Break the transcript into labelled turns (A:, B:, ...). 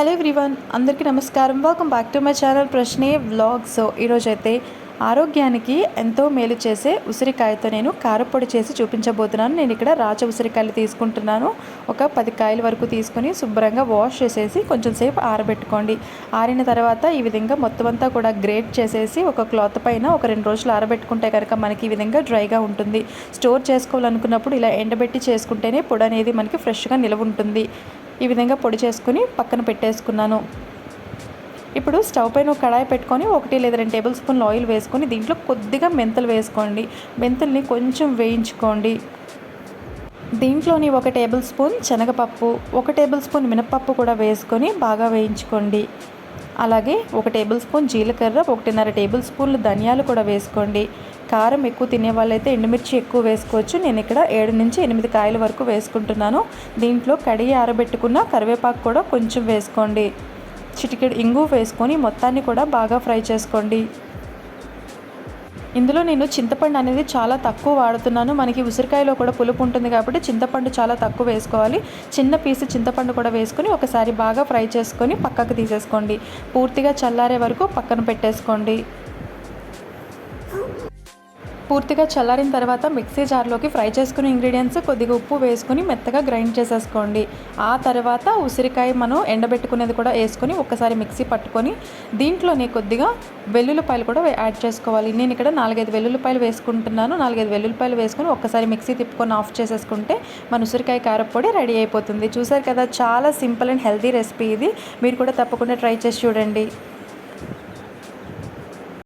A: Hello everyone అందరికీ నమస్కారం. Welcome back to my channel ప్రశ్నే వ్లాగ్స్ ఈరోజు అయితే ఆరోగ్యానికి ఎంతో మేలు చేసే ఉసిరికాయతో నేను కారపొడి చేసి చూపించబోతున్నాను. నేను ఇక్కడ రాచ ఉసిరికాయలు తీసుకుంటున్నాను. ఒక పది కాయల వరకు తీసుకొని శుభ్రంగా వాష్ చేసేసి కొంచెం సేపు ఆరబెట్టుకోండి. ఆరిన తర్వాత ఈ విధంగా మొత్తం అంతా కూడా గ్రేట్ చేసేసి ఒక క్లాత్ పైన ఒక రెండు రోజులు ఆరబెట్టుకుంటే కనుక మనకి ఈ విధంగా డ్రైగా ఉంటుంది. స్టోర్ చేసుకోవాలనుకున్నప్పుడు ఇలా ఎండబెట్టి చేసుకుంటేనే పొడి అనేది మనకి ఫ్రెష్గా నిలవ ఉంటుంది. ఈ విధంగా పొడి చేసుకుని పక్కన పెట్టేసుకున్నాను. ఇప్పుడు స్టవ్ పైన కడాయి పెట్టుకొని ఒకటి లేదా రెండు టేబుల్ స్పూన్లు ఆయిల్ వేసుకొని దీంట్లో కొద్దిగా మెంతులు వేసుకోండి. మెంతుల్ని కొంచెం వేయించుకోండి. దీంట్లోని ఒక టేబుల్ స్పూన్ శనగపప్పు ఒక టేబుల్ స్పూన్ మినపప్పు కూడా వేసుకొని బాగా వేయించుకోండి. అలాగే ఒక టేబుల్ స్పూన్ జీలకర్ర ఒకటిన్నర టేబుల్ స్పూన్లు ధనియాలు కూడా వేసుకోండి. కారం ఎక్కువ తినే వాళ్ళైతే ఎండుమిర్చి ఎక్కువ వేసుకోవచ్చు. నేను ఇక్కడ ఏడు నుంచి ఎనిమిది కాయల వరకు వేసుకుంటున్నాను. దీంట్లో కడిగి ఆరబెట్టుకున్న కరివేపాకు కూడా కొంచెం వేసుకోండి. చిటికెడు ఇంగు వేసుకొని మొత్తాన్ని కూడా బాగా ఫ్రై చేసుకోండి. ఇందులో నేను చింతపండు అనేది చాలా తక్కువ వాడుతున్నాను. మనకి ఉసిరికాయలో కూడా పులుపు ఉంటుంది కాబట్టి చింతపండు చాలా తక్కువ వేసుకోవాలి. చిన్న పీసు చింతపండు కూడా వేసుకొని ఒకసారి బాగా ఫ్రై చేసుకొని పక్కకు తీసేసుకోండి. పూర్తిగా చల్లారే వరకు పక్కన పెట్టేసుకోండి. పూర్తిగా చల్లారిన తర్వాత మిక్సీ జార్లోకి ఫ్రై చేసుకున్న ఇంగ్రీడియంట్స్ కొద్దిగా ఉప్పు వేసుకొని మెత్తగా గ్రైండ్ చేసేసుకోండి. ఆ తర్వాత ఉసిరికాయ మనం ఎండబెట్టుకునేది కూడా వేసుకొని ఒకసారి మిక్సీ పట్టుకొని దీంట్లోనే కొద్దిగా వెల్లుల్లిపాయలు కూడా యాడ్ చేసుకోవాలి. నేను ఇక్కడ నాలుగైదు వెల్లుల్లిపాయలు వేసుకుంటున్నాను. నాలుగైదు వెల్లుల్లిపాయలు వేసుకొని ఒక్కసారి మిక్సీ తిప్పుకొని ఆఫ్ చేసేసుకుంటే మన ఉసిరికాయ కారపొడి రెడీ అయిపోతుంది. చూసారు కదా చాలా సింపుల్ అండ్ హెల్తీ రెసిపీ ఇది. మీరు కూడా తప్పకుండా ట్రై చేసి చూడండి.